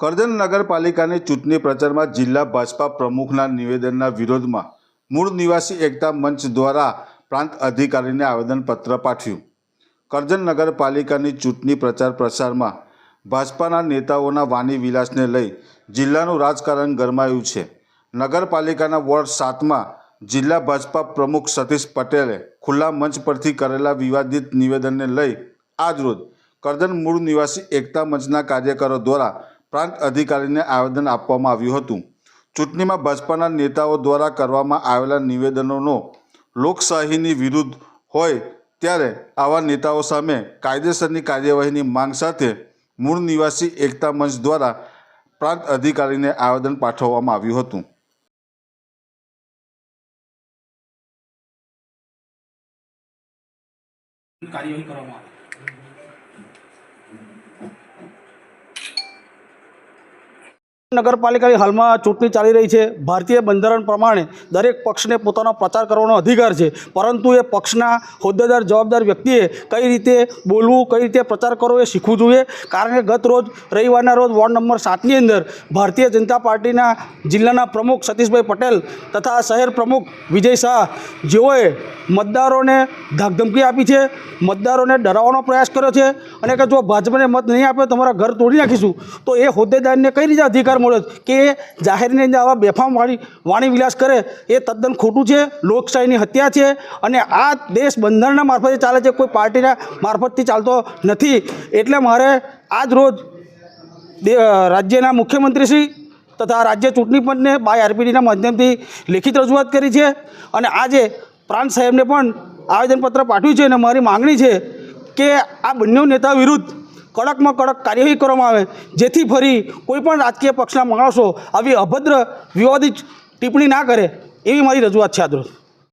કરજણ નગરપાલિકાની ચૂંટણી પ્રચારમાં જિલ્લા ભાજપા પ્રમુખના નિવેદનના વિરોધમાં મૂળ નિવાસી એકતા મંચ દ્વારા પ્રાંત અધિકારીને આવેદનપત્ર પાઠવ્યું. કરજણ નગરપાલિકાની ચૂંટણી પ્રચાર પ્રસારમાં ભાજપાના નેતાઓના વાણી વિલાસને લઈ જિલ્લાનું રાજકારણ ગરમાયું છે. નગરપાલિકાના વોર્ડ સાતમાં જિલ્લા ભાજપા પ્રમુખ સતીશ પટેલે ખુલ્લા મંચ પરથી કરેલા વિવાદિત નિવેદનને લઈ આજરોજ કરજણ મૂળ નિવાસી એકતા મંચના કાર્યકરો દ્વારા પ્રાંત અધિકારીને આવેદન આપવામાં આવ્યું હતું. ચૂંટણીમાં ભાજપાના નેતાઓ દ્વારા કરવામાં આવેલા નિવેદનોનો લોકશાહીની વિરુદ્ધ હોય ત્યારે આવા નેતાઓ સામે કાયદેસરની કાર્યવાહીની માંગ સાથે મૂળ નિવાસી એકતા મંચ દ્વારા પ્રાંત અધિકારીને આવેદન પાઠવવામાં આવ્યું હતું. કાર્યવાહી કરવામાં આવે. નગરપાલિકાની હાલમાં ચૂંટણી ચાલી રહી છે. ભારતીય બંધારણ પ્રમાણે દરેક પક્ષને પોતાનો પ્રચાર કરવાનો અધિકાર છે. પરંતુ એ પક્ષના હોદ્દેદાર, જવાબદાર વ્યક્તિએ કઈ રીતે બોલવું, કઈ રીતે પ્રચાર કરવો એ શીખવું જોઈએ. કારણ કે ગત રોજ, રવિવારના રોજ વોર્ડ નંબર સાતની અંદર ભારતીય જનતા પાર્ટીના જિલ્લાના પ્રમુખ સતીશભાઈ પટેલ તથા શહેર પ્રમુખ વિજય શાહ જેઓએ મતદારોને ધાકધમકી આપી છે, મતદારોને ડરાવવાનો પ્રયાસ કર્યો છે અને કે જો ભાજપને મત નહીં આપે તમારા ઘર તોડી નાખીશું. તો એ હોદ્દેદારને કઈ રીતે અધિકાર મળ્યો કે જાહેરની અંદર આવા બેફામ વાણી વાણી વિલાસ કરે, એ તદ્દન ખોટું છે, લોકશાહીની હત્યા છે અને આ દેશ બંધારણના મારફતે ચાલે છે, કોઈ પાર્ટીના મારફતથી ચાલતો નથી. એટલે મારે આજ રોજ રાજ્યના મુખ્યમંત્રીશ્રી તથા રાજ્ય ચૂંટણી પંચને બાય આરપીડીના માધ્યમથી લેખિત રજૂઆત કરી છે અને આજે પ્રાંત સાહેબને પણ આવેદનપત્ર પાઠવ્યું છે અને મારી માગણી છે કે આ બંને નેતા વિરુદ્ધ કડકમાં કડક કાર્યવાહી કરવામાં આવે, જેથી ફરી કોઈપણ રાજકીય પક્ષના માણસો આવી અભદ્ર, વિવાદિત ટિપ્પણી ના કરે, એવી મારી રજૂઆત છે આજરોજ